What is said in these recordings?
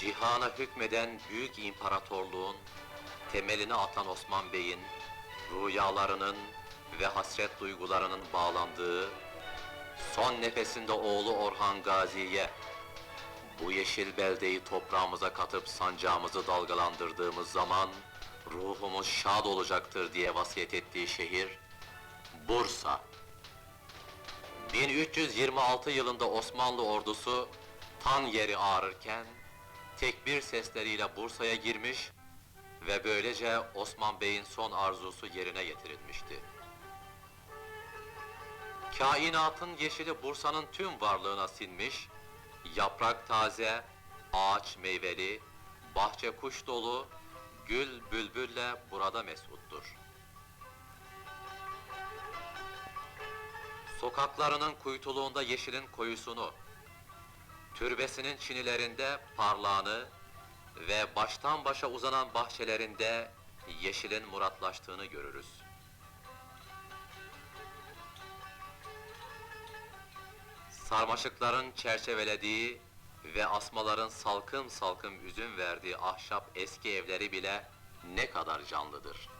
Cihana hükmeden büyük imparatorluğun temelini atan Osman Bey'in rüyalarının ve hasret duygularının bağlandığı son nefesinde oğlu Orhan Gazi'ye bu yeşil beldeyi toprağımıza katıp sancağımızı dalgalandırdığımız zaman ruhumuz şad olacaktır diye vasiyet ettiği şehir Bursa. 1326 yılında Osmanlı ordusu tan yeri ağrırken tekbir sesleriyle Bursa'ya girmiş ve böylece Osman Bey'in son arzusu yerine getirilmişti. Kainatın yeşili Bursa'nın tüm varlığına sinmiş, yaprak taze, ağaç meyveli, bahçe kuş dolu, gül bülbülle burada mesuttur. Sokaklarının kuytuluğunda yeşilin koyusunu, türbesinin çinilerinde parlağını ve baştan başa uzanan bahçelerinde yeşilin muratlaştığını görürüz. Sarmaşıkların çerçevelediği ve asmaların salkım salkım üzüm verdiği ahşap eski evleri bile ne kadar canlıdır.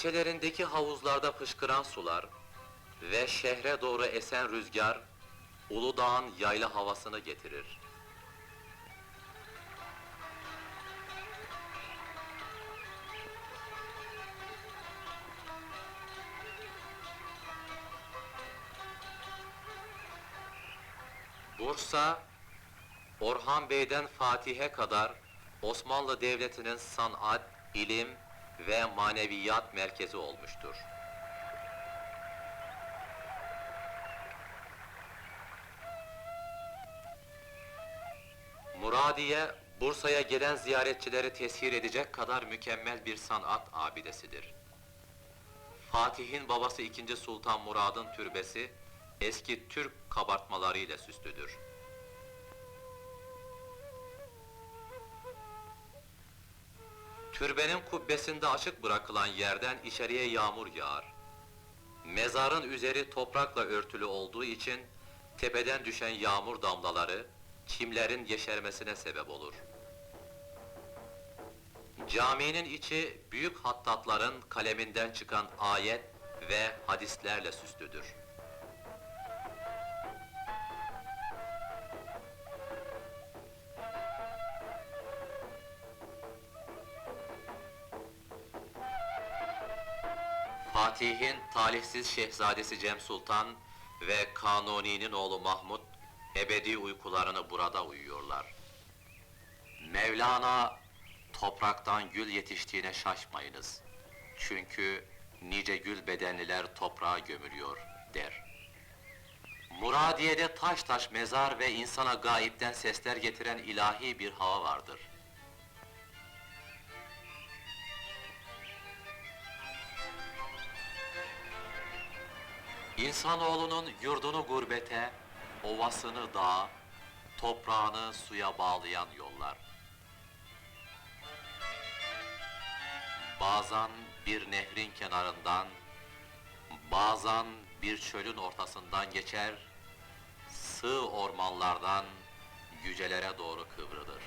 Bahçelerindeki havuzlarda fışkıran sular ve şehre doğru esen rüzgar, Uludağ'ın yayla havasını getirir. Bursa, Orhan Bey'den Fatih'e kadar Osmanlı Devleti'nin sanat, ilim ve maneviyat merkezi olmuştur. Muradiye, Bursa'ya gelen ziyaretçileri teshir edecek kadar mükemmel bir sanat abidesidir. Fatih'in babası 2. Sultan Murad'ın türbesi, eski Türk kabartmalarıyla süslüdür. Türbenin kubbesinde açık bırakılan yerden içeriye yağmur yağar. Mezarın üzeri toprakla örtülü olduğu için tepeden düşen yağmur damlaları çimlerin yeşermesine sebep olur. Caminin içi büyük hattatların kaleminden çıkan ayet ve hadislerle süslüdür. Fatih'in talihsiz şehzadesi Cem Sultan ve Kanuni'nin oğlu Mahmud ebedi uykularını burada uyuyorlar. Mevlana topraktan gül yetiştiğine şaşmayınız. Çünkü nice gül bedenliler toprağa gömülüyor der. Muradiye'de taş taş mezar ve insana gayipten sesler getiren ilahi bir hava vardır. İnsanoğlunun yurdunu gurbete, ovasını dağa, toprağını suya bağlayan yollar. Bazen bir nehrin kenarından, bazen bir çölün ortasından geçer, sığ ormanlardan yücelere doğru kıvrılır.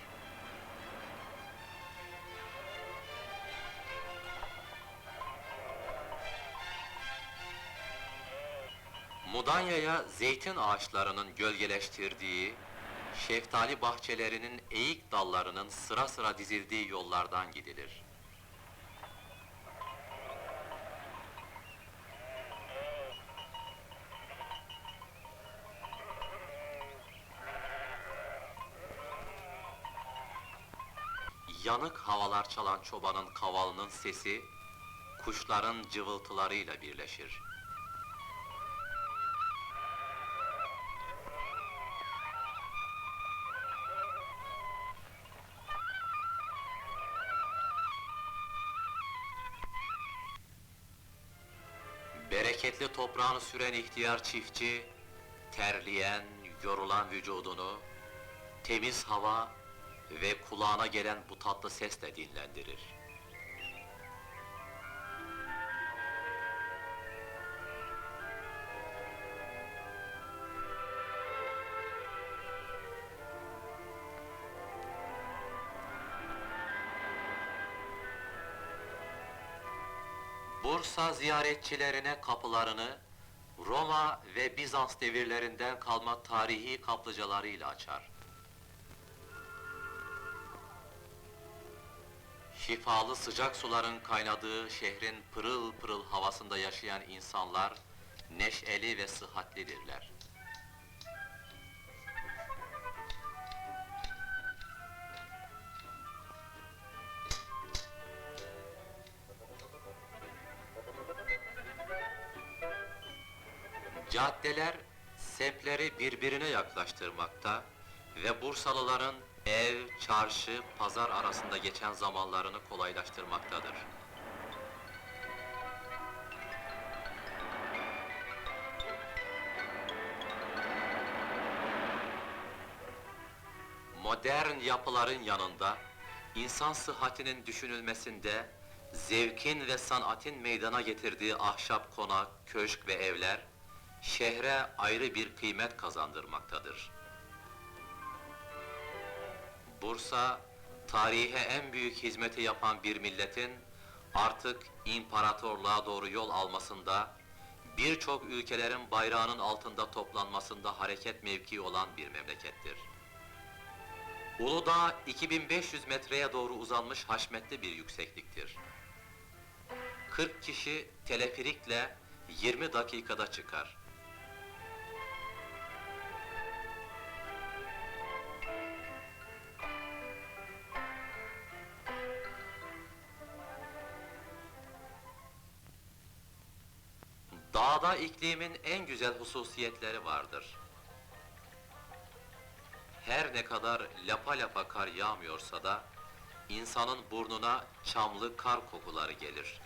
Mudanya'ya zeytin ağaçlarının gölgeleştirdiği, şeftali bahçelerinin eğik dallarının sıra sıra dizildiği yollardan gidilir. Yanık havalar çalan çobanın kavalının sesi, kuşların cıvıltılarıyla birleşir. Bereketli toprağını süren ihtiyar çiftçi, terleyen, yorulan vücudunu, temiz hava ve kulağına gelen bu tatlı sesle dinlendirir. Bursa ziyaretçilerine kapılarını Roma ve Bizans devirlerinden kalma tarihi kaplıcalarıyla açar. Şifalı sıcak suların kaynadığı şehrin pırıl pırıl havasında yaşayan insanlar neşeli ve sıhhatlidirler. Caddeler semtleri birbirine yaklaştırmakta ve Bursalıların ev, çarşı, pazar arasında geçen zamanlarını kolaylaştırmaktadır. Modern yapıların yanında, insan sıhhatinin düşünülmesinde, zevkin ve sanatın meydana getirdiği ahşap konak, köşk ve evler, şehre ayrı bir kıymet kazandırmaktadır. Bursa, tarihe en büyük hizmeti yapan bir milletin, artık imparatorluğa doğru yol almasında, birçok ülkelerin bayrağının altında toplanmasında hareket mevkii olan bir memlekettir. Uludağ 2500 metreye doğru uzanmış haşmetli bir yüksekliktir. 40 kişi teleferikle 20 dakikada çıkar. İklimin en güzel hususiyetleri vardır. Her ne kadar lapa lapa kar yağmıyorsa da, insanın burnuna çamlı kar kokuları gelir.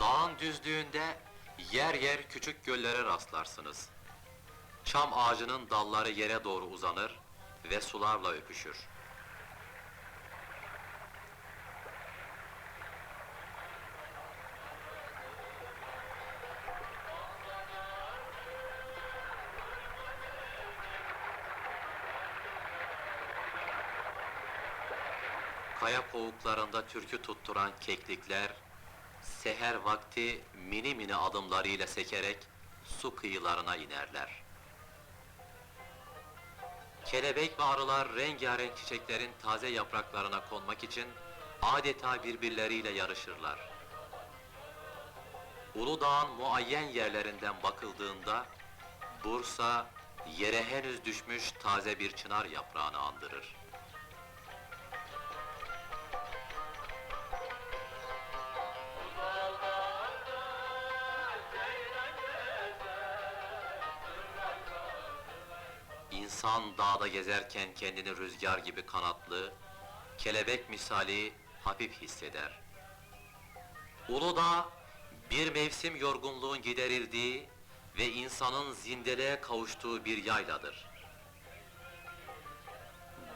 Dağın düzlüğünde yer yer küçük göllere rastlarsınız. Çam ağacının dalları yere doğru uzanır ve sularla öpüşür. Kaya kovuklarında türkü tutturan keklikler, seher vakti mini mini adımlarıyla sekerek su kıyılarına inerler. Kelebek ve arılar rengarenk çiçeklerin taze yapraklarına konmak için adeta birbirleriyle yarışırlar. Uludağ'ın muayyen yerlerinden bakıldığında, Bursa, yere henüz düşmüş taze bir çınar yaprağını andırır. İnsan dağda gezerken kendini rüzgar gibi kanatlı, kelebek misali hafif hisseder. Uludağ, bir mevsim yorgunluğun giderildiği ve insanın zindeliğe kavuştuğu bir yayladır.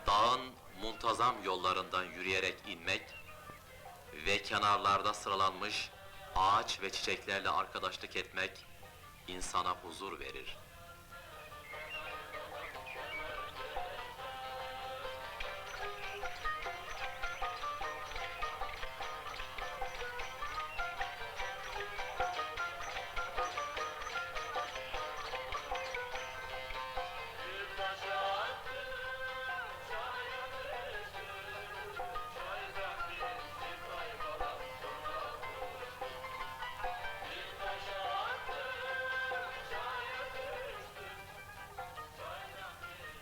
Dağın muntazam yollarından yürüyerek inmek ve kenarlarda sıralanmış ağaç ve çiçeklerle arkadaşlık etmek insana huzur verir.